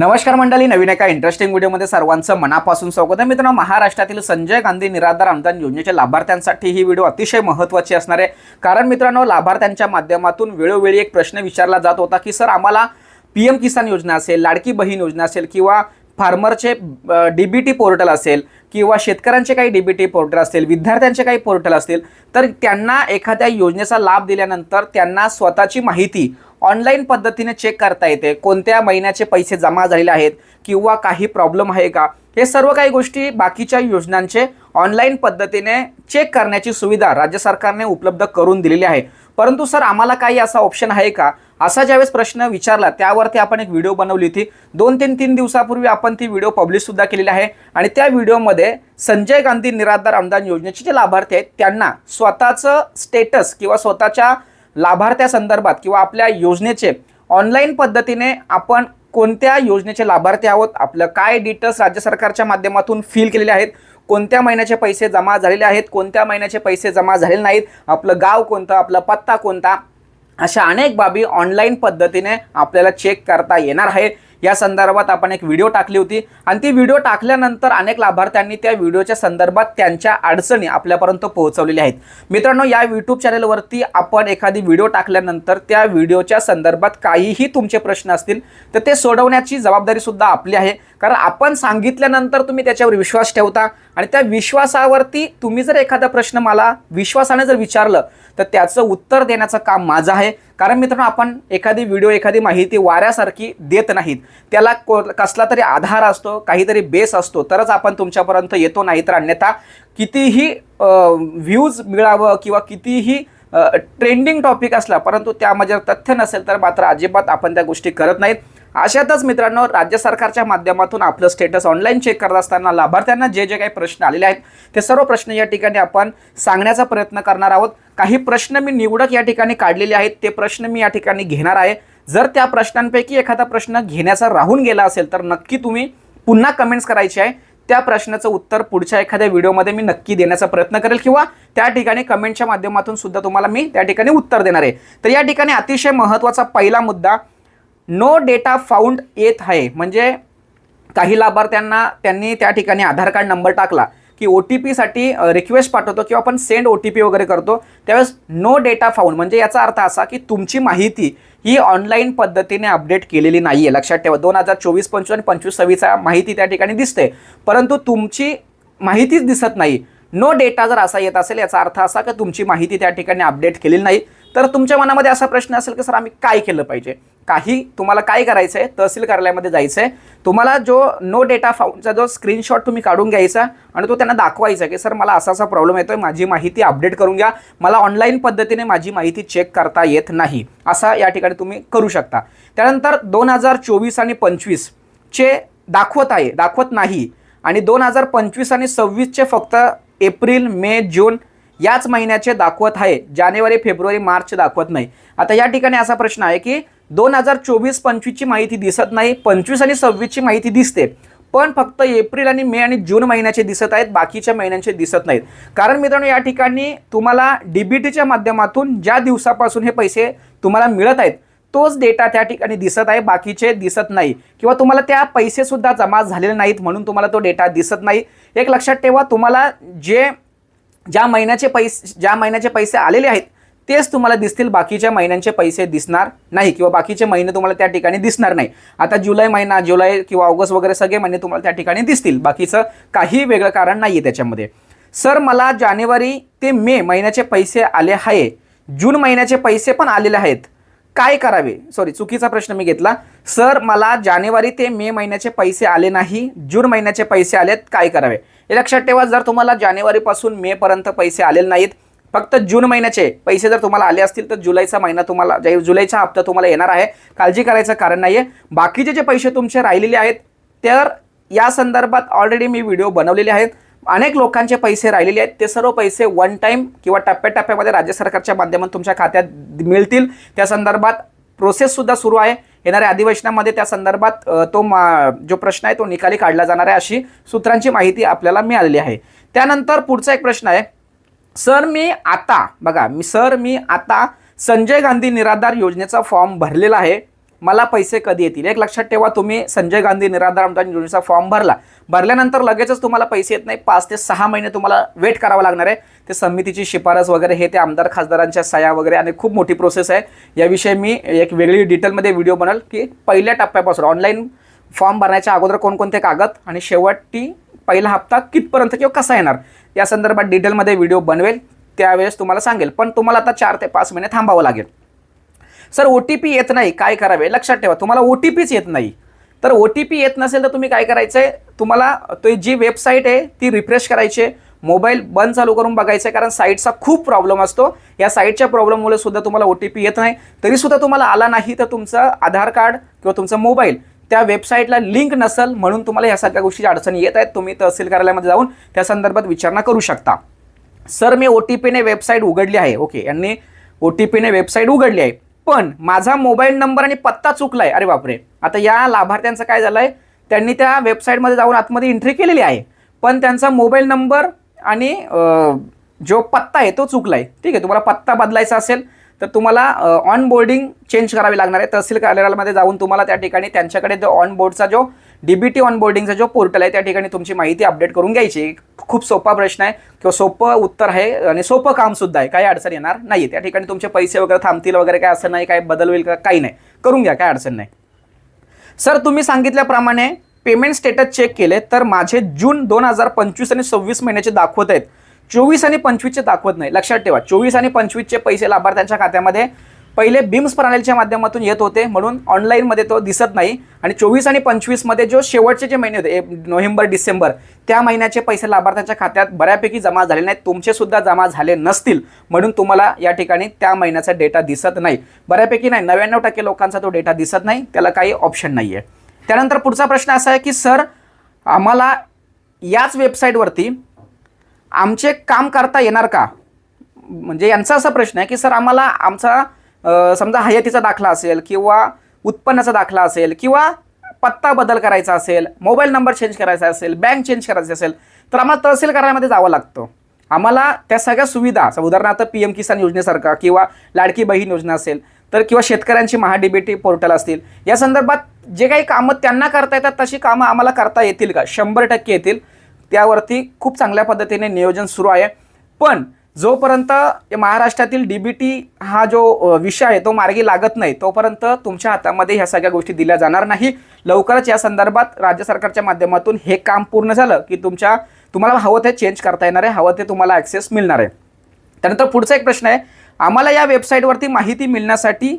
नमस्कार मंडळी नवीन एका इंटरेस्टिंग व्हिडिओमध्ये सर्वांचं मनापासून स्वागत आहे. मित्रांनो महाराष्ट्रातील संजय गांधी निराधार अनुदान योजनेच्या लाभार्थ्यांसाठी ही व्हिडिओ अतिशय महत्त्वाची असणार आहे. कारण मित्रांनो लाभार्थ्यांच्या माध्यमातून वेळोवेळी एक प्रश्न विचारला जात होता की सर आम्हाला पी एम किसान योजना असेल लाडकी बहीण योजना असेल किंवा फार्मरचे डी बी टी पोर्टल असेल किंवा शेतकऱ्यांचे काही डी बी टी पोर्टल असतील विद्यार्थ्यांचे काही पोर्टल असतील तर त्यांना एखाद्या योजनेचा लाभ दिल्यानंतर त्यांना स्वतःची माहिती ऑनलाईन पद्धतीने चेक करता येते. कोणत्या महिन्याचे पैसे जमा झालेले आहेत किंवा काही प्रॉब्लेम आहे का? हे सर्व काही गोष्टी बाकीच्या योजनांचे ऑनलाईन पद्धतीने चेक करण्याची सुविधा राज्य सरकारने उपलब्ध करून दिलेली आहे. परंतु सर आम्हाला काही असा ऑप्शन आहे का? असा ज्यावेळेस प्रश्न विचारला त्यावरती आपण एक व्हिडिओ बनवली होती. दोन तीन तीन दिवसापूर्वी आपण ती व्हिडिओ पब्लिशसुद्धा केलेली आहे. आणि त्या व्हिडिओमध्ये संजय गांधी निराधार अनुदान योजनेचे जे लाभार्थी आहेत त्यांना स्वतःचं स्टेटस किंवा स्वतःच्या लाभार्थ्यासंदर्भात किंवा आपल्या योजनेचे ऑनलाईन पद्धतीने आपण कोणत्या योजनेचे लाभार्थी आहोत? आपलं काय डिटेल्स राज्य सरकारच्या माध्यमातून फिल केलेले आहेत? कोणत्या महिन्याचे पैसे जमा झालेले आहेत? कोणत्या महिन्याचे पैसे जमा झालेले नाहीत? आपलं गाव कोणतं? आपला पत्ता कोणता? अशा अनेक बाबी ऑनलाईन पद्धतीने आपल्याला चेक करता येणार आहे. या संदर्भात आपण एक व्हिडिओ टाकली होती. आणि ती व्हिडिओ टाकल्यानंतर अनेक लाभार्थ्यांनी त्या व्हिडिओच्या संदर्भात त्यांच्या अडचणी आपल्यापर्यंत पोहोचवलेल्या आहेत. मित्रांनो या यूट्यूब चॅनलवरती आपण एखादी व्हिडिओ टाकल्यानंतर त्या व्हिडिओच्या संदर्भात काहीही तुमचे प्रश्न असतील तर ते सोडवण्याची जबाबदारी सुद्धा आपली आहे. कारण आपण सांगितल्यानंतर तुम्ही त्याच्यावर विश्वास ठेवता आणि त्या विश्वासावरती तुम्ही जर एखादा प्रश्न मला विश्वासाने जर विचारलं तर त्याचं उत्तर देण्याचं काम माझं आहे. कारण मित्रांनो आपण एखादी व्हिडिओ एखादी माहिती वाऱ्यासारखी देत नाहीत. त्याला को कसला तरी आधार असतो काहीतरी बेस असतो तरच आपण तुमच्यापर्यंत येतो नाही तर अन्यथा कितीही व्ह्यूज मिळावं किंवा कितीही ट्रेंडिंग टॉपिक असला परंतु त्यामध्ये तथ्य नसेल तर मात्र अजिबात आपण त्या गोष्टी करत नाहीत. अशातच मित्रांनो राज्य सरकारच्या माध्यमातून आपलं स्टेटस ऑनलाईन चेक करत असताना लाभार्थ्यांना जे जे काही प्रश्न आलेले आहेत ते सर्व प्रश्न या ठिकाणी आपण सांगण्याचा प्रयत्न करणार आहोत. काही प्रश्न मी निवडक या ठिकाणी काढलेले आहेत ते प्रश्न मी या ठिकाणी घेणार आहे. जर त्या प्रश्नांपैकी एखादा प्रश्न घेण्याचा राहून गेला असेल तर नक्की तुम्ही पुन्हा कमेंट्स करायचे आहे. त्या प्रश्नाचं उत्तर पुढच्या एखाद्या व्हिडिओमध्ये मी नक्की देण्याचा प्रयत्न करेल किंवा त्या ठिकाणी कमेंटच्या माध्यमातून सुद्धा तुम्हाला मी त्या ठिकाणी उत्तर देणार आहे. तर या ठिकाणी अतिशय महत्त्वाचा पहिला मुद्दा नो डेटा फाउंड येत आहे. म्हणजे काही लाभार्थ्यांना त्यांनी त्या ठिकाणी आधार कार्ड नंबर टाकला की ओ टी पीसाठी रिक्वेस्ट पाठवतो किंवा आपण सेंड ओ टी पी वगैरे करतो. त्यावेळेस नो डेटा फाउंड म्हणजे याचा अर्थ असा की तुमची माहिती ही ऑनलाईन पद्धतीने अपडेट केलेली नाही आहे लक्षात ठेवा दोन हजार चोवीस पंचवीस आणि पंचवीस सव्वीसचा माहिती त्या ठिकाणी दिसते. परंतु तुमची माहितीच दिसत नाही. नो डेटा जर असा येत असेल याचा अर्थ असा की तुमची माहिती त्या ठिकाणी अपडेट केलेली नाही. तर तुमच्या मनामध्ये असा प्रश्न असेल की सर आम्ही काय केलं पाहिजे? काही तुम्हाला काय करायचं आहे तहसील कार्यालयामध्ये जायचं आहे तुम्हाला जो नो डेटा फाऊंडचा जो स्क्रीनशॉट तुम्ही काढून घ्यायचा आणि तो त्यांना दाखवायचा की सर मला असा असा प्रॉब्लेम येतोय माझी माहिती अपडेट करून घ्या. मला ऑनलाईन पद्धतीने माझी माहिती चेक करता येत नाही. असा या ठिकाणी तुम्ही करू शकता. त्यानंतर दोन हजार चोवीस आणि पंचवीसचे दाखवत आहे दाखवत नाही. आणि दोन हजार पंचवीस आणि सव्वीसचे फक्त एप्रिल मे जून याच महिन्याचे दाखवत आहे. जानेवारी फेब्रुवारी मार्च दाखवत नाही. आता या ठिकाणी असा प्रश्न आहे की दोन हजार चोवीस पंचवीसची माहिती दिसत नाही पंचवीस आणि सव्वीसची माहिती दिसते. पण फक्त एप्रिल आणि मे आणि जून महिन्याचे दिसत आहेत बाकीच्या महिन्यांचे दिसत नाहीत. कारण मित्रांनो या ठिकाणी तुम्हाला डी बी टीच्या माध्यमातून ज्या दिवसापासून हे पैसे तुम्हाला मिळत आहेत तोच डेटा त्या ठिकाणी दिसत आहे बाकीचे दिसत नाही. किंवा तुम्हाला त्या पैसेसुद्धा जमा झालेले नाहीत म्हणून तुम्हाला तो डेटा दिसत नाही. एक लक्षात ठेवा तुम्हाला जे ज्या महिन्याचे पैसे ज्या महिन्याचे पैसे आलेले आहेत तेच तुम्हाला दिसतील. बाकीच्या महिन्यांचे पैसे दिसणार नाही किंवा बाकीचे महिने तुम्हाला त्या ठिकाणी दिसणार नाही. आता जुलै महिना जुलै किंवा ऑगस्ट वगैरे सगळे महिने तुम्हाला त्या ठिकाणी दिसतील. बाकीचं काही वेगळं कारण नाही आहे त्याच्यामध्ये. सर मला जानेवारी ते मे महिन्याचे पैसे आले आहे. जून महिन्याचे पैसे पण आलेले आहेत. काय करावे? सॉरी चुकीचा प्रश्न मी घेतला. सर मला जानेवारी ते मे महिन्याचे पैसे आले नाही. जून महिन्याचे पैसे आलेत. काय करावे? हे लक्षात ठेवा जर तुम्हाला जानेवारीपासून मेपर्यंत पैसे आलेले नाहीत फक्त जून महिन्याचे पैसे जर तुम्हाला आले असतील तर जुलैचा महिना तुम्हाला जुलैचा हप्ता तुम्हाला येणार आहे. काळजी करायचं कारण नाही आहे बाकीचे जे पैसे तुमचे राहिलेले आहेत तर या संदर्भात ऑलरेडी मी व्हिडिओ बनवलेले आहेत. अनेक लोकांचे पैसे राहिलेले आहेत. ते सर्व पैसे वन टाईम किंवा टप्प्याटप्प्यामध्ये राज्य सरकारच्या माध्यमातून तुमच्या खात्यात मिळतील. त्या संदर्भात प्रोसेससुद्धा सुरू आहे. येणाऱ्या अधिवेशनामध्ये त्या संदर्भात तो मा जो प्रश्न आहे तो निकाली काढला जाणार आहे अशी सूत्रांची माहिती आपल्याला मिळालेली आहे. त्यानंतर पुढचा एक प्रश्न आहे. सर मी आता बघा मी सर मी आता संजय गांधी निराधार योजनेचा फॉर्म भरलेला आहे. मला पैसे कधी येतील? एक लक्षात ठेवा तुम्ही संजय गांधी निराधार अनुदान योजनेचा फॉर्म भरला. भरल्यानंतर लगेचच तुम्हाला पैसे येत नाही. पाच ते सहा महिने तुम्हाला वेट करावं लागणार आहे. ते समितीची शिफारस वगैरे हे ते आमदार खासदारांच्या सह्या वगैरे आणि खूप मोठी प्रोसेस आहे. याविषयी मी एक वेगळी डिटेलमध्ये व्हिडिओ बनल की पहिल्या टप्प्यापासून ऑनलाईन फॉर्म भरण्याच्या अगोदर कोणकोणते कागद आणि शेवटी पहिला हप्ता कितपर्यंत किंवा कसा येणार? या संदर्भात डिटेलमध्ये व्हिडिओ बनवेल. त्यावेळेस तुम्हाला सांगेल. पण तुम्हाला आता चार ते पाच महिने थांबावं लागेल. सर ओ टी पी येत नाही. काय करावे? लक्षात ठेवा तुम्हाला ओ टी पीच येत नाही. तर ओ टी पी येत नसेल तर तुम्ही काय करायचं आहे तुम्हाला तो जी वेबसाईट आहे ती रिफ्रेश करायची आहे. मोबाईल बंद चालू करून बघायचं आहे कारण साईटचा खूप प्रॉब्लेम असतो. या साईटच्या प्रॉब्लेममुळे सुद्धा तुम्हाला ओ टी पी येत नाही. तरीसुद्धा तुम्हाला आला नाही तर तुमचं आधार कार्ड किंवा तुमचा मोबाईल त्या वेबसाईटला लिंक नसेल म्हणून तुम्हाला ह्या सगळ्या गोष्टी अडचणी येत आहेत. तुम्ही तहसील कार्यालयामध्ये जाऊन त्या संदर्भात विचारणा करू शकता. सर मी ओ टी पीने वेबसाईट उघडली आहे. ओके यांनी ओ टी पीने वेबसाईट उघडली आहे. पण माझा मोबाईल नंबर आणि पत्ता चुकला आहे अरे बापरे. आता या लाभार्थ्यांचं काय झालं आहे त्यांनी त्या वेबसाईटमध्ये जाऊन आतमध्ये एंट्री केलेली आहे. पण त्यांचा मोबाईल नंबर आणि जो पत्ता आहे तो चुकला आहे ठीक आहे तुम्हाला पत्ता बदलायचा असेल तर तुम्हाला ऑन बोर्डिंग चेंज करावी लागणार आहे. तहसील कार्यालयामध्ये जाऊन तुम्हाला त्या ठिकाणी त्यांच्याकडे जो ऑन बोर्डचा जो डी बी टी ऑन बोर्डिंगचा जो पोर्टल आहे त्या ठिकाणी तुमची माहिती अपडेट करून घ्यायची. खूप सोपा प्रश्न आहे. किंवा सोपं उत्तर आहे आणि सोपं काम सुद्धा आहे. काही अडचण येणार नाही त्या ठिकाणी तुमचे पैसे वगैरे थांबतील वगैरे काय असं नाही काय बदल होईल का काही नाही. करून घ्या काय अडचण नाही. सर तुम्ही सांगितल्याप्रमाणे पेमेंट स्टेटस चेक केले तर माझे जून दोन हजार पंचवीस आणि सव्वीस महिन्याचे दाखवत आहेत. चोवीस आणि पंचवीसचे दाखवत नाही. लक्षात ठेवा. चोवीस आणि पंचवीसचे पैसे लाभार्थ्यांच्या खात्यामध्ये पहिले बिम्स प्रणालीच्या माध्यमातून येत होते म्हणून ऑनलाईनमध्ये तो दिसत नाही. आणि चोवीस आणि पंचवीसमध्ये जो शेवटचे जे महिने होते ए- नोव्हेंबर डिसेंबर त्या महिन्याचे पैसे लाभार्थ्यांच्या खात्यात बऱ्यापैकी जमा झाले नाहीत. तुमचेसुद्धा जमा झाले नसतील म्हणून तुम्हाला या ठिकाणी त्या महिन्याचा डेटा दिसत नाही. बऱ्यापैकी नाही नव्याण्णव टक्के लोकांचा तो डेटा दिसत नाही त्याला काही ऑप्शन नाही आहे त्यानंतर पुढचा प्रश्न असा आहे की सर आम्हाला याच वेबसाईटवरती आमचे काम करता येणार का? म्हणजे यांचा असा प्रश्न आहे की सर आम्हाला आमचा समजा हयातीचा दाखला असेल किंवा उत्पन्नाचा दाखला असेल किंवा पत्ता बदल करायचा असेल मोबाईल नंबर चेंज करायचा असेल बँक चेंज करायची असेल तर आम्हाला तहसील कार्यालयामध्ये जावं लागतं. आम्हाला त्या सगळ्या सुविधा उदाहरणार्थ पी एम किसान योजनेसारखा किंवा लाडकी बहीण योजना असेल तर किंवा शेतकऱ्यांची महाडीबीटी पोर्टल असतील या संदर्भात जे काही कामं त्यांना करता येतात तशी कामं आम्हाला करता येतील का? शंभर टक्के येतील. त्यावरती खूप चांगल्या पद्धतीने नियोजन सुरू आहे. पण जोपर्यंत महाराष्ट्रातील डीबीटी हा जो विषय आहे तो मार्गी लागत नाही तोपर्यंत तुमच्या हातामध्ये ह्या सगळ्या गोष्टी दिल्या जाणार नाही. लवकरच या संदर्भात राज्य सरकारच्या माध्यमातून हे काम पूर्ण झालं की तुमच्या तुम्हाला हवं ते चेंज करता येणार आहे हवं ते तुम्हाला ॲक्सेस मिळणार आहे. त्यानंतर पुढचा एक प्रश्न आहे आम्हाला या वेबसाईटवरती माहिती मिळण्यासाठी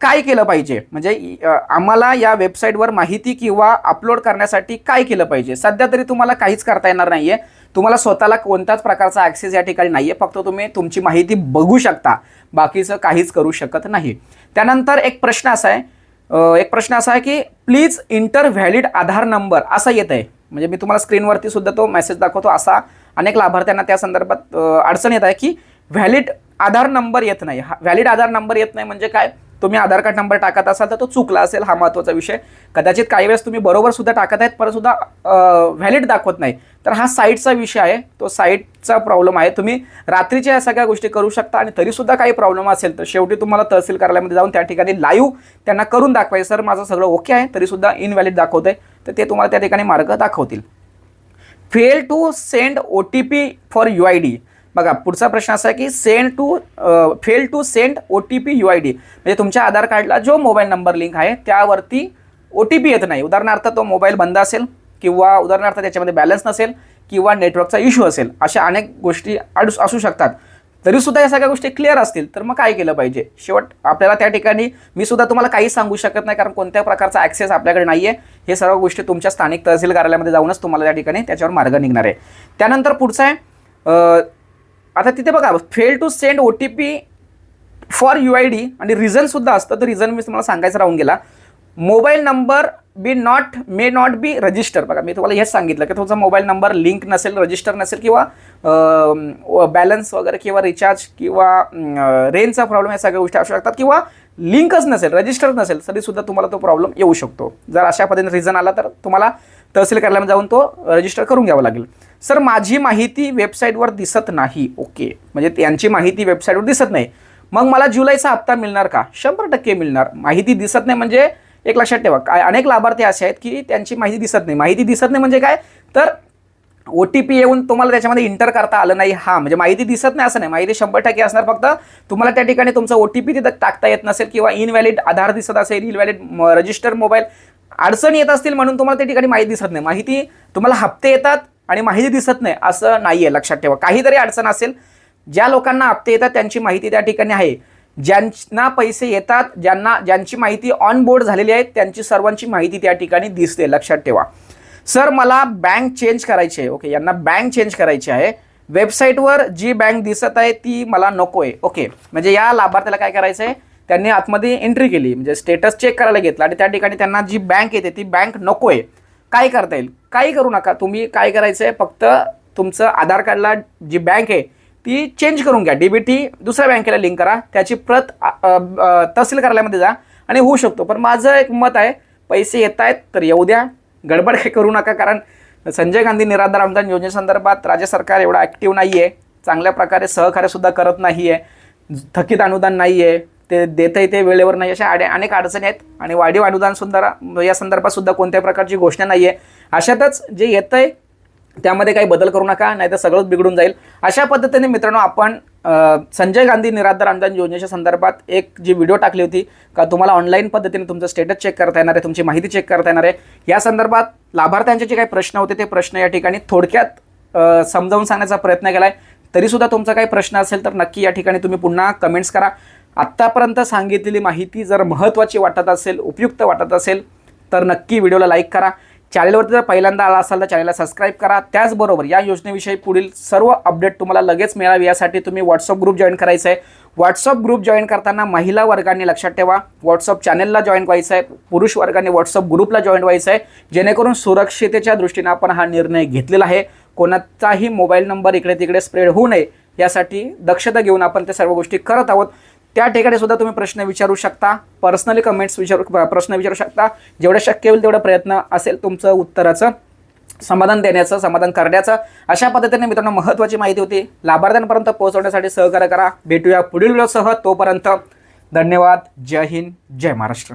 काय केलं पाहिजे? म्हणजे आम्हाला या वेबसाईटवर माहिती किंवा अपलोड करण्यासाठी काय केलं पाहिजे? सध्या तरी तुम्हाला काहीच करता येणार नाही आहे तुम्हाला स्वतःला कोणत्याच प्रकारचा ॲक्सेस या ठिकाणी नाही आहे फक्त तुम्ही तुमची माहिती बघू शकता. बाकीचं काहीच करू शकत नाही. त्यानंतर एक प्रश्न असा आहे एक प्रश्न असा आहे की please enter valid Aadhaar number असा येत आहे. म्हणजे मी तुम्हाला स्क्रीनवरती सुद्धा तो मेसेज दाखवतो असा अनेक लाभार्थ्यांना त्या संदर्भात अडचण येत आहे की व्हॅलिड आधार नंबर येत नाही. हा व्हॅलिड आधार नंबर येत नाही म्हणजे काय? तुम्ही आधार कार्ड नंबर टाकत असाल तर तो चुकला असेल हा महत्त्वाचा विषय. कदाचित काही वेळेस तुम्ही बरोबर सुद्धा टाकत आहेत पण सुद्धा व्हॅलिड दाखवत नाही. तर हा साईटचा विषय आहे. तो साईटचा प्रॉब्लेम आहे. तुम्ही रात्रीच्या या सगळ्या गोष्टी करू शकता आणि तरीसुद्धा काही प्रॉब्लेम असेल तर शेवटी तुम्हाला तहसील कार्यालयामध्ये जाऊन त्या ठिकाणी लाईव्ह त्यांना करून दाखवायचं. सर माझं सगळं ओके आहे. तरीसुद्धा इनव्हॅलिड आहे तर ते तुम्हाला त्या ठिकाणी मार्ग दाखवतील. Fail to send O T P for U I D बघा पुढचा प्रश्न असा आहे की send to fail to send O T P U I D म्हणजे तुमच्या आधार कार्डला जो मोबाईल नंबर लिंक आहे त्यावरती ओ टी पी येत नाही. उदाहरणार्थ तो मोबाईल बंद असेल किंवा उदाहरणार्थ त्याच्यामध्ये बॅलन्स नसेल किंवा नेटवर्कचा इश्यू असेल अशा अनेक गोष्टी अडू असू शकतात. तरीसुद्धा या सगळ्या गोष्टी क्लिअर असतील तर मग काय केलं पाहिजे? शेवट आपल्याला त्या ठिकाणी मी सुद्धा तुम्हाला काही सांगू शकत नाही कारण कोणत्या प्रकारचा ॲक्सेस आपल्याकडे नाही आहे हे सर्व गोष्टी तुमच्या स्थानिक तहसील कार्यालयामध्ये जाऊनच तुम्हाला त्या ठिकाणी त्याच्यावर मार्ग निघणार आहे. त्यानंतर पुढचं आहे आता तिथे बघा fail to send O T P for U I D आणि रिझनसुद्धा असतं. तर रिझन मी तुम्हाला सांगायचं राहून गेला. Mobile number be not may not be register बघा मी तुम्हाला हेच सांगितलं की तुमचा मोबाईल नंबर लिंक नसेल रजिस्टर नसेल किंवा बॅलन्स वगैरे किंवा रिचार्ज किंवा रेंजचा प्रॉब्लेम या सगळ्या गोष्टी असू शकतात किंवा लिंकच नसेल रजिस्टर नसेल तरीसुद्धा तुम्हाला तो प्रॉब्लेम येऊ शकतो. जर अशा पद्धतीने रिझन आला तर तुम्हाला तहसील कार्यालयामध्ये जाऊन तो रजिस्टर करून घ्यावा लागेल. सर माझी माहिती वेबसाईटवर दिसत नाही. ओके. म्हणजे त्यांची माहिती वेबसाईटवर दिसत नाही. मग मला जुलैचा हप्ता मिळणार का? शंभर टक्के मिळणार. माहिती दिसत नाही म्हणजे एक लक्षात ठेवा. काय अनेक लाभार्थी असे आहेत की त्यांची माहिती दिसत नाही. माहिती दिसत नाही म्हणजे काय? तर ओ टी पी येऊन तुम्हाला त्याच्यामध्ये इंटर करता आलं नाही. हा म्हणजे माहिती दिसत नाही असं नाही. माहिती शंभर टक्के असणार. फक्त तुम्हाला त्या ठिकाणी तुमचं ओ टी पी तिथं टाकता येत नसेल किंवा इनव्हॅलिड आधार दिसत असेल इनव्हॅलिड रजिस्टर मोबाईल अडचणी येत असतील म्हणून तुम्हाला त्या ठिकाणी माहिती दिसत नाही. माहिती तुम्हाला हप्ते येतात. आणि माहिती दिसत नाही असं नाही आहे लक्षात ठेवा. काहीतरी अडचण असेल ज्या लोकांना हप्ते येतात त्यांची माहिती त्या ठिकाणी आहे. ज्यांना पैसे येतात ज्यांना ज्यांची माहिती ऑन बोर्ड झालेली आहे त्यांची सर्वांची माहिती त्या ठिकाणी दिसते लक्षात ठेवा. सर मला बँक चेंज करायची आहे. ओके यांना बँक चेंज करायची आहे. वेबसाईटवर जी बँक दिसत आहे ती मला नको आहे ओके म्हणजे या लाभार्थ्याला काय करायचं आहे त्यांनी आतमध्ये एंट्री केली म्हणजे स्टेटस चेक करायला घेतला आणि त्या ठिकाणी त्यांना जी बँक येते ती बँक नको आहे काय करता येईल? काही करू नका. तुम्ही काय करायचं आहे फक्त तुमचं आधार कार्डला जी बँक आहे ती चेंज करून घ्या. डीबीटी दुसऱ्या बँकेला लिंक करा. त्याची प्रत तहसील कार्यालयामध्ये जा आणि होऊ शकतो. पण माझं एक मत आहे पैसे येत आहेत तर येऊ द्या. गडबड काही करू नका कारण संजय गांधी निराधार अनुदान योजनेसंदर्भात राज्य सरकार एवढं ॲक्टिव्ह नाही आहे चांगल्या प्रकारे सहकार्यसुद्धा करत नाही आहे थकीत अनुदान नाही आहे ते देता ते वेळेवर नाही अशा अडे अनेक अडचणी आहेत. आणि वाढीव अनुदान सुद्धा या संदर्भात सुद्धा कोणत्याही प्रकारची घोषणा नाही आहे अशातच जे येतं आहे त्यामध्ये काही बदल करू नका नाहीतर सगळंच बिघडून जाईल. अशा पद्धतीने मित्रांनो आपण संजय गांधी निराधार अनुदान योजनेच्या संदर्भात एक जी व्हिडिओ टाकली होती का तुम्हाला ऑनलाईन पद्धतीने तुमचं स्टेटस चेक करता येणार आहे तुमची माहिती चेक करता येणार आहे. या संदर्भात लाभार्थ्यांचे जे काही प्रश्न होते ते प्रश्न या ठिकाणी थोडक्यात समजावून सांगण्याचा प्रयत्न केला आहे तरीसुद्धा तुमचा काही प्रश्न असेल तर नक्की या ठिकाणी तुम्ही पुन्हा कमेंट्स करा. आत्तापर्यंत सांगितलेली माहिती जर महत्त्वाची वाटत असेल उपयुक्त वाटत असेल तर नक्की व्हिडिओला लाईक करा. चॅनलवरती जर पहिल्यांदा आला असाल तर चॅनलला सबस्क्राईब करा. त्याचबरोबर या योजनेविषयी पुढील सर्व अपडेट तुम्हाला लगेच मिळावी. यासाठी तुम्ही व्हॉट्सअप ग्रुप जॉईन करायचं आहे व्हॉट्सअप ग्रुप जॉईन करताना महिला वर्गाने लक्षात ठेवा. व्हॉट्सअप चॅनलला जॉईन व्हायचं आहे पुरुष वर्गाने व्हॉट्सअप ग्रुपला जॉईन व्हायचं आहे जेणेकरून सुरक्षितेच्या दृष्टीने आपण हा निर्णय घेतलेला आहे. कोणाचाही मोबाईल नंबर इकडे तिकडे स्प्रेड होऊ नये. यासाठी दक्षता घेऊन आपण त्या सर्व गोष्टी करत आहोत. त्या ठिकाणी सुद्धा तुम्ही प्रश्न विचारू शकता. पर्सनली कमेंट्स विचारू प्रश्न विचारू शकता. जेवढं शक्य होईल तेवढा प्रयत्न असेल तुमचं उत्तराचं समाधान देण्याचं समाधान करण्याचं. अशा पद्धतीने मित्रांनो महत्त्वाची माहिती होती. लाभार्थ्यांपर्यंत पोहोचवण्यासाठी सहकार्य करा. भेटूया पुढील व्हिडिओसह तोपर्यंत धन्यवाद. जय हिंद. जय महाराष्ट्र.